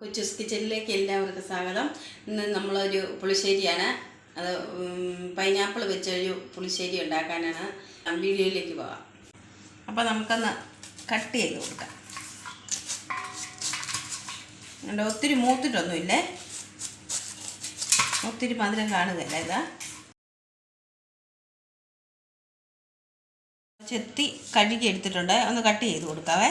കൊച്ചൂസ് കിച്ചണിലേക്ക് എല്ലാവർക്കും സ്വാഗതം. ഇന്ന് നമ്മളൊരു പുളിശ്ശേരിയാണ്. അത് പൈനാപ്പിൾ വെച്ചൊരു പുളിശ്ശേരി ഉണ്ടാക്കാനാണ്. വീഡിയോയിലേക്ക് പോകാം. അപ്പോൾ നമുക്കൊന്ന് കട്ട് ചെയ്ത് കൊടുക്കാം. അതുകൊണ്ട് ഒത്തിരി മൂത്തിട്ടൊന്നുമില്ലേ? ഒത്തിരി മധുരം കാണുകയല്ല ഇതാ. ചെത്തി കഴുകി എടുത്തിട്ടുണ്ട്. ഒന്ന് കട്ട് ചെയ്ത് കൊടുക്കാവേ.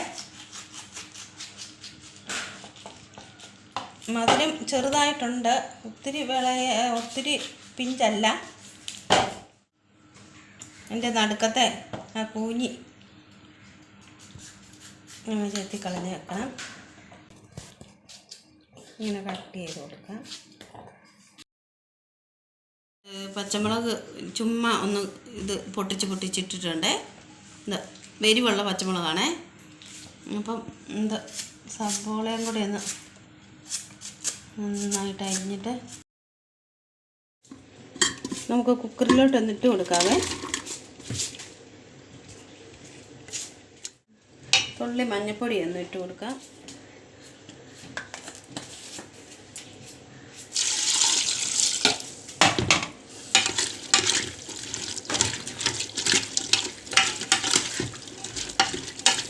മധുരം ചെറുതായിട്ടുണ്ട്. ഒത്തിരി വിളയ ഒത്തിരി പിഞ്ചല്ല. എന്റെ നടുക്കത്തെ ആ കൂഞ്ഞി ചേർത്തി കളഞ്ഞ് വെക്കണം. ഇങ്ങനെ കട്ട് ചെയ്ത് കൊടുക്കാം. പച്ചമുളക് ചുമ്മാ ഒന്ന് ഇത് പൊട്ടിച്ച് പൊട്ടിച്ചിട്ടിട്ടുണ്ട്. ഇത് വെരിവുള്ള പച്ചമുളകാണേ. അപ്പം എന്താ സബോളയും കൂടി ഒന്ന് നന്നായിട്ട് അരിഞ്ഞിട്ട് നമുക്ക് കുക്കറിലോട്ട് ഒന്നിട്ട് കൊടുക്കാവേ. തുള്ളി മഞ്ഞപ്പൊടി ഒന്ന് ഇട്ട് കൊടുക്കാം.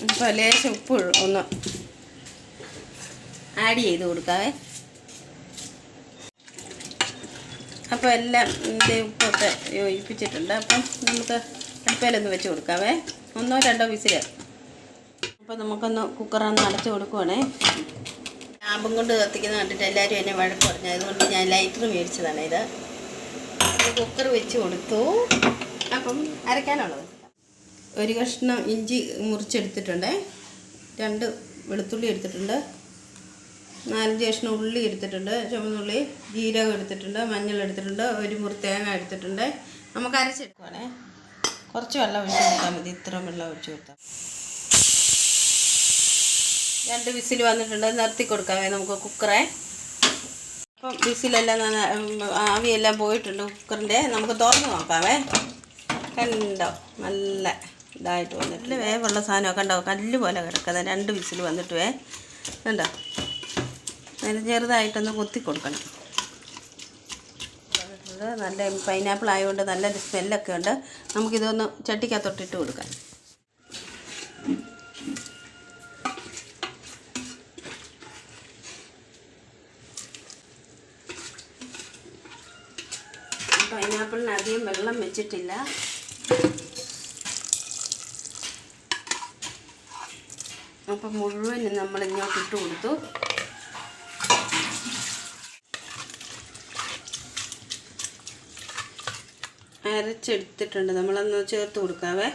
ഇപ്പോൾ ലേശം ഉപ്പ് ഒന്ന് ആഡ് ചെയ്ത് കൊടുക്കാവേ. അപ്പോൾ എല്ലാം ഉപ്പൊക്കെ യോജിപ്പിച്ചിട്ടുണ്ട്. അപ്പം നമുക്ക് അടുപ്പയിലൊന്ന് വെച്ച് കൊടുക്കാവേ. ഒന്നോ രണ്ടോ വിസിൽ. അപ്പോൾ നമുക്കൊന്ന് കുക്കറൊന്ന് അടച്ചു കൊടുക്കുവാണേ. ലാഭം കൊണ്ട് കത്തിക്കുന്ന കണ്ടിട്ട് എല്ലാവരും എന്നെ വഴക്ക് പറഞ്ഞു അതുകൊണ്ട് ഞാൻ ലൈറ്റർ മേടിച്ചതാണ് ഇത്. കുക്കർ വെച്ച് കൊടുത്തു. അപ്പം അരയ്ക്കാനുള്ളത്. ഒരു കഷ്ണം ഇഞ്ചി മുറിച്ചെടുത്തിട്ടുണ്ട്. രണ്ട് വെളുത്തുള്ളി എടുത്തിട്ടുണ്ട്. നാലഞ്ച് കഷ്ണം ഉള്ളി എടുത്തിട്ടുണ്ട് ചുവന്നുള്ളി ജീരകം എടുത്തിട്ടുണ്ട് മഞ്ഞൾ എടുത്തിട്ടുണ്ട് ഒരു മുറി തേങ്ങ എടുത്തിട്ടുണ്ട്. നമുക്ക് അരച്ചെടുക്കുവാണേ. കുറച്ച് വെള്ളം ഒഴിച്ച് കൊടുത്താൽ മതി. ഇത്ര വെള്ളം ഒഴിച്ച് കൊടുത്താൽ രണ്ട് വിസിൽ വന്നിട്ടുണ്ട്. നിർത്തി കൊടുക്കാമേ നമുക്ക് കുക്കറെ. അപ്പം വിസിലെല്ലാം ആവിയെല്ലാം പോയിട്ടുണ്ട് കുക്കറിന്റെ. നമുക്ക് തുറന്ന് നോക്കാമേ കണ്ടോ? നല്ല ഇതായിട്ട് വന്നിട്ട് വേവുള്ള സാധനമൊക്കെ ഉണ്ടാവും കല്ല് പോലെ കിടക്കുന്നത്. രണ്ട് വിസിൽ വന്നിട്ട് വേ കണ്ടോ? അതിന് ചെറുതായിട്ടൊന്ന് കുത്തി കൊടുക്കണം. നല്ല പൈനാപ്പിൾ ആയതുകൊണ്ട് നല്ല സ്മെല്ലൊക്കെ ഉണ്ട്. നമുക്കിതൊന്ന് ചട്ടിക്കകത്തൊട്ടിട്ട് കൊടുക്കാം. പൈനാപ്പിളിന് അധികം വെള്ളം വെച്ചിട്ടില്ല. അപ്പം മുഴുവൻ നമ്മൾ കൊടുത്തു. അരച്ചെടുത്തിട്ടുണ്ട്. നമ്മളൊന്ന് ചേർത്ത് കൊടുക്കാവേ.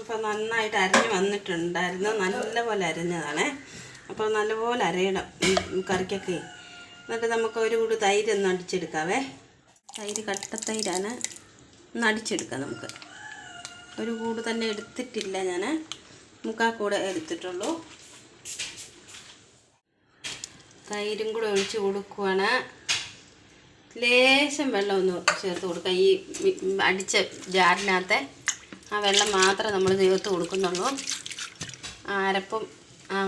അപ്പോൾ നന്നായിട്ട് അരഞ്ഞ് വന്നിട്ടുണ്ടായിരുന്നു. നല്ലപോലെ അരഞ്ഞതാണേ. അപ്പോൾ നല്ലപോലെ അരയണം കറിക്കൊക്കെ. എന്നിട്ട് നമുക്ക് ഒരു കൂടി തൈര് ഒന്ന് അടിച്ചെടുക്കാവേ. തൈര് കട്ടത്തൈരാണ് ഒന്ന് അടിച്ചെടുക്കാം നമുക്ക്. ഒരു കൂട് തന്നെ എടുത്തിട്ടില്ല ഞാൻ മുക്കാൽ കൂടെ എടുത്തിട്ടുള്ളൂ. തൈരും കൂടെ ഒഴിച്ച് കൊടുക്കുവാണ്. ലേശം വെള്ളം ഒന്ന് ചേർത്ത് കൊടുക്കുക ഈ അടിച്ച ജാറിനകത്തെ ആ വെള്ളം മാത്രമേ നമ്മൾ ചേർത്ത് കൊടുക്കുന്നുള്ളൂ. അരപ്പും ആ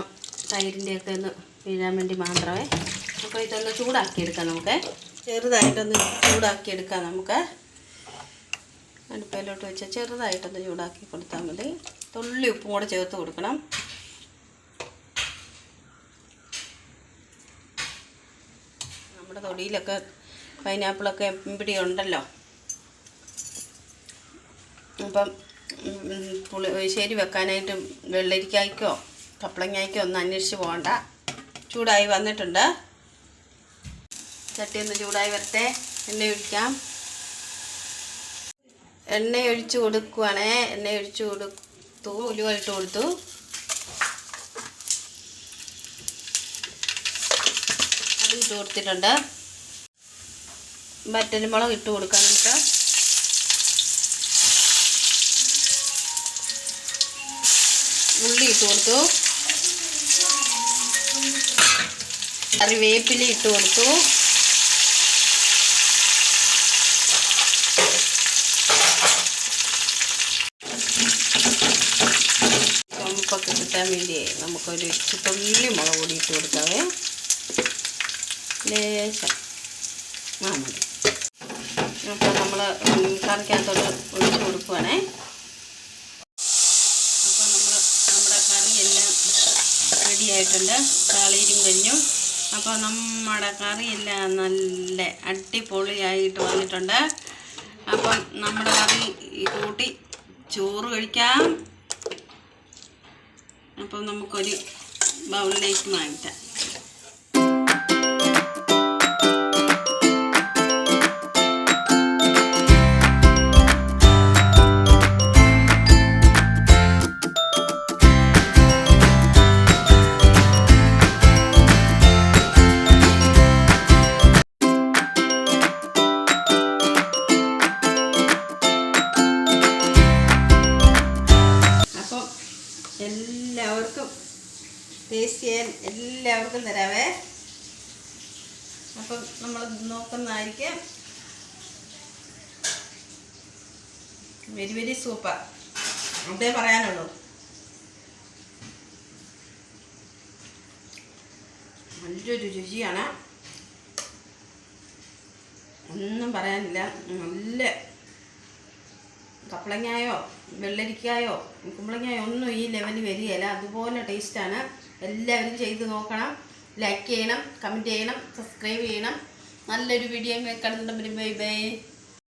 തൈരിന്റെയൊക്കെ ഒന്ന് വീഴാൻ വേണ്ടി മാത്രമേ അപ്പോൾ ഇതൊന്ന് ചൂടാക്കിയെടുക്കാം നമുക്ക്. ചെറുതായിട്ടൊന്ന് ചൂടാക്കിയെടുക്കാം നമുക്ക്. അടുപ്പയിലോട്ട് വെച്ച് ചെറുതായിട്ടൊന്ന് ചൂടാക്കി കൊടുത്താൽ മതി. തുള്ളി ഉപ്പും കൂടെ ചേർത്ത് കൊടുക്കണം. തൊടിയിലൊക്കെ പൈനാപ്പിളൊക്കെ ഇവിടെ ഉണ്ടല്ലോ അപ്പം പുളി ശരി വെക്കാനായിട്ട് വെള്ളരിക്കായ്ക്കോ കപ്പളങ്ങായ്ക്കോ ഒന്നും അന്വേഷിച്ച് പോകണ്ട. ചൂടായി വന്നിട്ടുണ്ട്. ചട്ടി ഒന്ന് ചൂടായി വരട്ടെ. എണ്ണ ഒഴിക്കാം. എണ്ണ ഒഴിച്ച് കൊടുക്കുവാണേ. എണ്ണ ഒഴിച്ച് കൊടുത്തു. ഉലുവ ഇട്ട് കൊടുത്തു. അതും ഇട്ട് വറ്റൽമുളക് ഇട്ട് കൊടുക്കാം നമുക്ക് ഉള്ളി ഇട്ട് കൊടുത്തു. കറിവേപ്പില ഇട്ട് കൊടുത്തു. നമുക്കൊരു തുള്ളി മുളക് പൊടി ഇട്ട് കൊടുക്കാവേ. ലേശം. ആ മതി. നമ്മൾ കറിക്കകത്തോട്ട് ഒഴിച്ച് കൊടുക്കുവാണേ. അപ്പോൾ നമ്മൾ നമ്മുടെ കറി എല്ലാം റെഡിയായിട്ടുണ്ട്. കാളീരും കഴിഞ്ഞു. അപ്പോൾ നമ്മുടെ കറിയെല്ലാം നല്ല അടിപൊളിയായിട്ട് വന്നിട്ടുണ്ട്. അപ്പം നമ്മുടെ കറി കൂട്ടി ചോറ് കഴിക്കാം. അപ്പം നമുക്കൊരു ബൗളിലേക്ക് മാറ്റാം ടേസ്റ്റ് ചെയ്യാൻ എല്ലാവർക്കും തരാവേ. അപ്പം നമ്മൾ നോക്കുന്നതായിരിക്കും. Very very super. അതേ പറയാനുള്ളൂ. നല്ലൊരു രുചിയാണ്. ഒന്നും പറയാനില്ല. നല്ല കപ്പളങ്ങായോ വെള്ളരിക്കായോ കുമ്പളങ്ങായോ ഒന്നും ഈ ലെവലിൽ വരികയില്ല. അതുപോലെ ടേസ്റ്റാണ് എല്ലാവരും ചെയ്ത് നോക്കണം. ലൈക്ക് ചെയ്യണം കമന്റ് ചെയ്യണം സബ്സ്ക്രൈബ് ചെയ്യണം. നല്ലൊരു വീഡിയോ കാണുന്നുണ്ടെങ്കിൽ ബൈ ബൈ